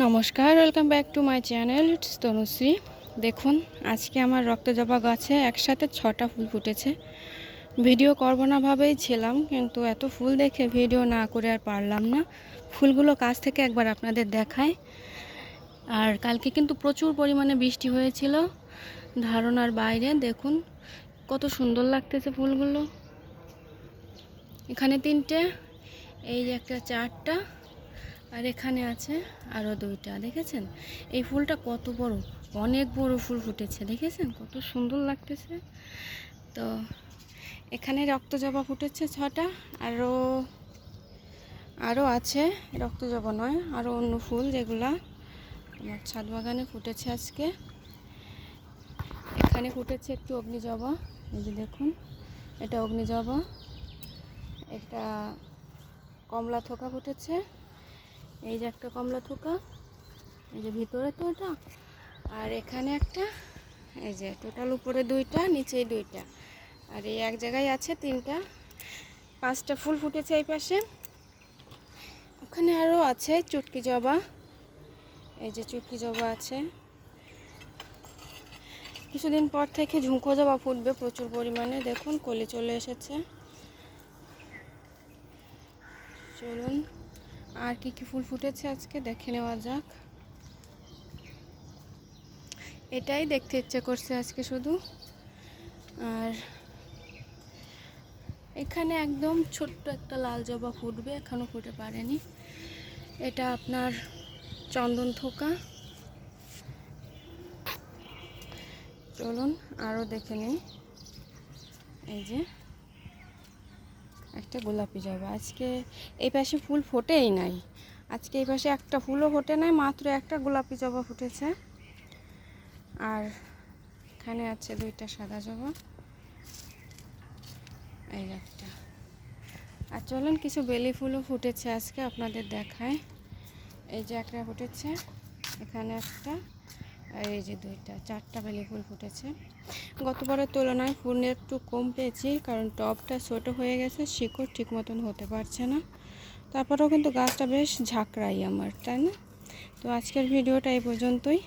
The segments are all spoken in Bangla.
নমস্কার welcome back to my channel it's Tanushree দেখুন, আজকে আমার রক্তজবা গাছে একসাথে ছটা ফুল ফুটেছে। ভিডিও করব না ভাবেই ছিলাম, কিন্তু এত ফুল দেখে ভিডিও না করে আর পারলাম না। ফুলগুলো কাছ থেকে একবার আপনাদের দেখায় আর কালকে কিন্তু প্রচুর পরিমাণে বৃষ্টি হয়েছিল, ধারণার বাইরে। দেখুন, কত সুন্দর লাগতেছে ফুলগুলো। এখানে তিনটে, এই যে একটা চারটা। আর এখানে আছে আরও দুইটা, দেখেছেন? এই ফুলটা কত বড়, অনেক বড় ফুল ফুটেছে, দেখেছেন? কত সুন্দর লাগতেছে। তো এখানে রক্তজবা ফুটেছে ছটা আরও আরও আছে, রক্তজবা নয় আরও অন্য ফুল যেগুলা আমার ছাদ বাগানে ফুটেছে আজকে। এখানে ফুটেছে একটু অগ্নিজবা, এই যে দেখুন, এটা অগ্নিজবা। একটা কমলা থোকা ফুটেছে। এই যে একটা কমলা থোকা, এই যে ভিতরে তো ওটা আর এখানে একটা, এই যে টোটাল উপরে দুইটা নিচে দুইটা। আর এই এক জায়গায় আছে তিনটা, পাঁচটা ফুল ফুটেছে এই পাশে। ওখানে আরও আছে চুটকি জবা, এই যে চুটকি জবা আছে। কিছুদিন পর থেকে ঝুঁকো জবা ফুটবে প্রচুর পরিমাণে, দেখুন, কলি চলে এসেছে। চলুন আর কি কি ফুল ফুটেছে আজকে? দেখে নেওয়া যাক। এটাই দেখতে ইচ্ছে করছে আজকে শুধু। আর এখানে একদম ছোট্ট একটা লাল জবা ফুটবে এখনও ফুটে পারেনি। এটা আপনার চন্দন থোকা। চলুন আরও দেখে নিই। এই যে। একটা গোলাপি জবা আজকে এই পাশে ফুল ফোটেই নাই। আজকে এই পাশে একটা ফুলও ফোটে নাই, মাত্র একটা গোলাপি জবা ফুটেছে। আর এখানে আছে দুইটা সাদা জবা। এই একটা। আর চলুন, কিছু বেলি ফুলও ফুটেছে আজকে আপনাদের দেখায়। এই যে একটা ফুটেছে, এখানে একটা। আর এই যে দুইটা, চারটা বেলি ফুল ফুটেছে। গতবারের তুলনায় ফুল একটু কম পেয়েছি, কারণ টবটা ছোট হয়ে গেছে, শিকড় ঠিক মতন হতে পারছে না। তারপরেও কিন্তু গাছটা বেশ ঝাঁকড়াই আমার, তাই না? তো আজকের ভিডিওটা এই পর্যন্তই।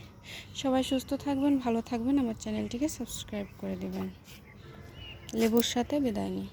সবাই সুস্থ থাকবেন, ভালো থাকবেন, আমার চ্যানেলটিকে সাবস্ক্রাইব করে দেবেন। লেবুর সাথে বিদায় নিই।